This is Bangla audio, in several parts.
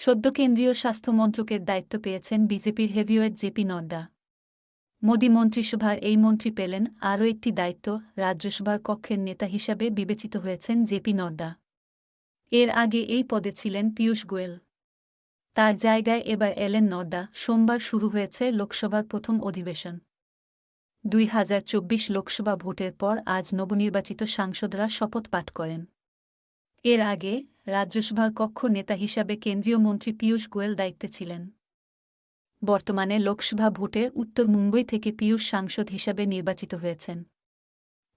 সদ্য কেন্দ্রীয় স্বাস্থ্য মন্ত্রকের দায়িত্ব পেয়েছেন বিজেপির হেভিওয়েট জেপি নড্ডা। মোদি মন্ত্রিসভার এই মন্ত্রী পেলেন আরও একটি দায়িত্ব, রাজ্যসভার কক্ষের নেতা হিসাবে বিবেচিত হয়েছেন জেপি নড্ডা। এর আগে এই পদে ছিলেন পীয়ূষ গোয়েল। তার জায়গায় এবার এলেন নড্ডা, সোমবার শুরু হয়েছে লোকসভার প্রথম অধিবেশন। দুই হাজার চব্বিশ লোকসভা ভোটের পর আজ নবনির্বাচিত সাংসদরা শপথ পাঠ করেন। এর আগে রাজ্যসভার কক্ষ নেতা হিসাবে কেন্দ্রীয় মন্ত্রী পীয়ূষ গোয়েল দায়িত্বে ছিলেন। বর্তমানে লোকসভা ভোটে উত্তর মুম্বই থেকে পীয়ূষ সাংসদ হিসাবে নির্বাচিত হয়েছেন।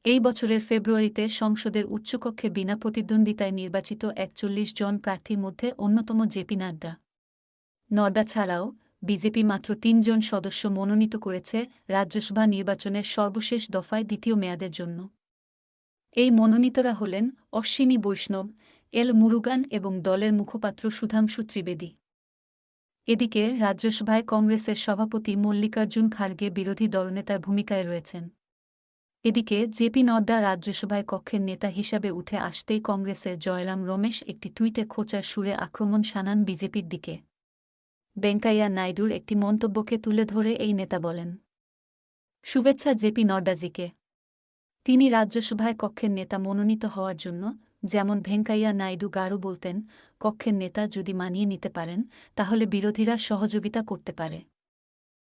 এই বছরের ফেব্রুয়ারিতে সংসদের উচ্চকক্ষে বিনা প্রতিদ্বন্দ্বিতায় নির্বাচিত একচল্লিশ জন প্রার্থীর মধ্যে অন্যতম জেপি নাড্ডা। নড্ডা ছাড়াও বিজেপি মাত্র তিনজন সদস্য মনোনীত করেছে রাজ্যসভা নির্বাচনের সর্বশেষ দফায় দ্বিতীয় মেয়াদের জন্য। এই মনোনীতরা হলেন অশ্বিনী বৈষ্ণব, এল মুরুগান এবং দলের মুখপাত্র সুধাংশু ত্রিবেদী। এদিকে রাজ্যসভায় কংগ্রেসের সভাপতি মল্লিকার্জুন খার্গে বিরোধী দলনেতার ভূমিকায় রয়েছেন। এদিকে জেপি নড্ডা রাজ্যসভায় কক্ষের নেতা হিসাবে উঠে আসতেই কংগ্রেসের জয়রাম রমেশ একটি টুইটে খোঁচার সুরে আক্রমণ শানান বিজেপির দিকে। বেঙ্কাইয়া নাইডুর একটি মন্তব্যকে তুলে ধরে এই নেতা বলেন, শুভেচ্ছা জেপি নড্ডাজিকে। তিনি রাজ্যসভায় কক্ষের নেতা মনোনীত হওয়ার জন্য, যেমন ভেঙ্কাইয়া নাইডু গারু বলতেন, কক্ষের নেতা যদি মানিয়ে নিতে পারেন, তাহলে বিরোধীরা সহযোগিতা করতে পারে।